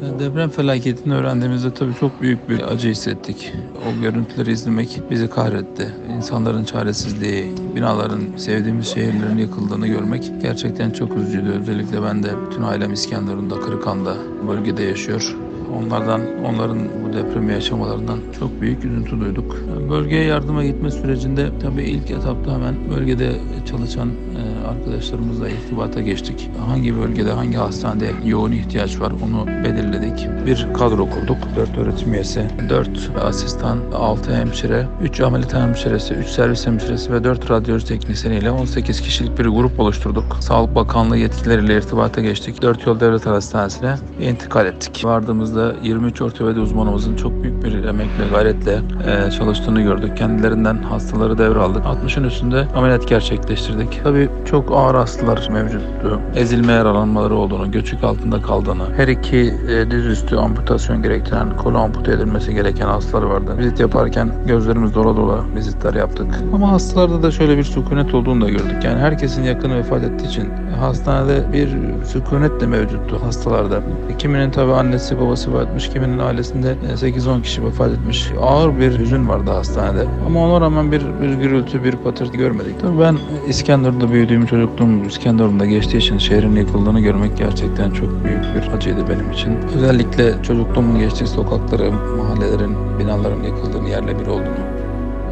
Deprem felaketini öğrendiğimizde tabii çok büyük bir acı hissettik. O görüntüleri izlemek bizi kahretti. İnsanların çaresizliği, binaların, sevdiğimiz şehirlerin yıkıldığını görmek gerçekten çok üzücüydü. Özellikle ben de bütün ailem İskenderun'da, Kırıkan'da bölgede yaşıyor. Onlardan, onların bu depremi yaşamalarından çok büyük üzüntü duyduk. Bölgeye yardıma gitme sürecinde tabii ilk etapta hemen bölgede çalışan e, arkadaşlarımızla irtibata geçtik. Hangi bölgede, hangi hastanede yoğun ihtiyaç var onu belirledik. Bir kadro kurduk. 4 öğretim üyesi, 4 asistan, 6 hemşire, 3 ameliyat hemşiresi, 3 servis hemşiresi ve 4 radyoloji teknisyeniyle 18 kişilik bir grup oluşturduk. Sağlık Bakanlığı yetkilileriyle irtibata geçtik. 4 Yol Devlet Hastanesi'ne intikal ettik. Vardığımızda 23 ortopedi uzmanımızın çok büyük bir emek ve gayretle e, çalıştığını gördük. Kendilerinden hastaları devraldık. 60'ın üstünde ameliyat gerçekleştirdik. Tabii çok ağır hastalar mevcuttu. Ezilme yaralanmaları olduğunu, göçük altında kaldığını, her iki e, dizüstü amputasyon gerektiren, kolu ampute edilmesi gereken hastalar vardı. Vizit yaparken gözlerimiz dola dola vizitler yaptık. Ama hastalarda da şöyle bir sükunet olduğunu da gördük. Yani herkesin yakını vefat ettiği için hastanede bir sükunet de mevcuttu hastalarda. Kiminin tabii annesi babası vefat etmiş, kiminin ailesinde 8-10 kişi vefat etmiş. Ağır bir hüzün vardı hastanede. Ama ona rağmen bir, bir gürültü, bir patırtı görmedik. Tabii ben İskenderun'da büyüdüğüm çocukluğum İskenderun'da geçtiği için şehrin yıkıldığını görmek gerçekten çok büyük bir acıydı benim için. Özellikle çocukluğumun geçtiği sokakları, mahallelerin, binaların yıkıldığını, yerle bir olduğunu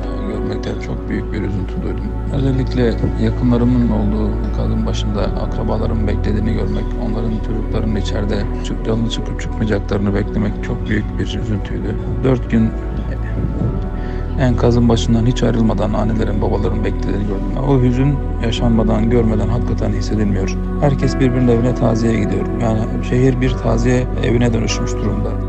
e, görmekten çok büyük bir duydum. Özellikle yakınlarımın olduğu kadın başında akrabalarımın beklediğini görmek, onların çocuklarının içeride çık, canlı çıkıp çıkmayacaklarını beklemek çok büyük bir üzüntüydü. Dört gün enkazın başından hiç ayrılmadan annelerin babaların beklediğini gördüm. O hüzün yaşanmadan, görmeden hakikaten hissedilmiyor. Herkes birbirinin evine taziyeye gidiyor. Yani şehir bir taziye evine dönüşmüş durumda.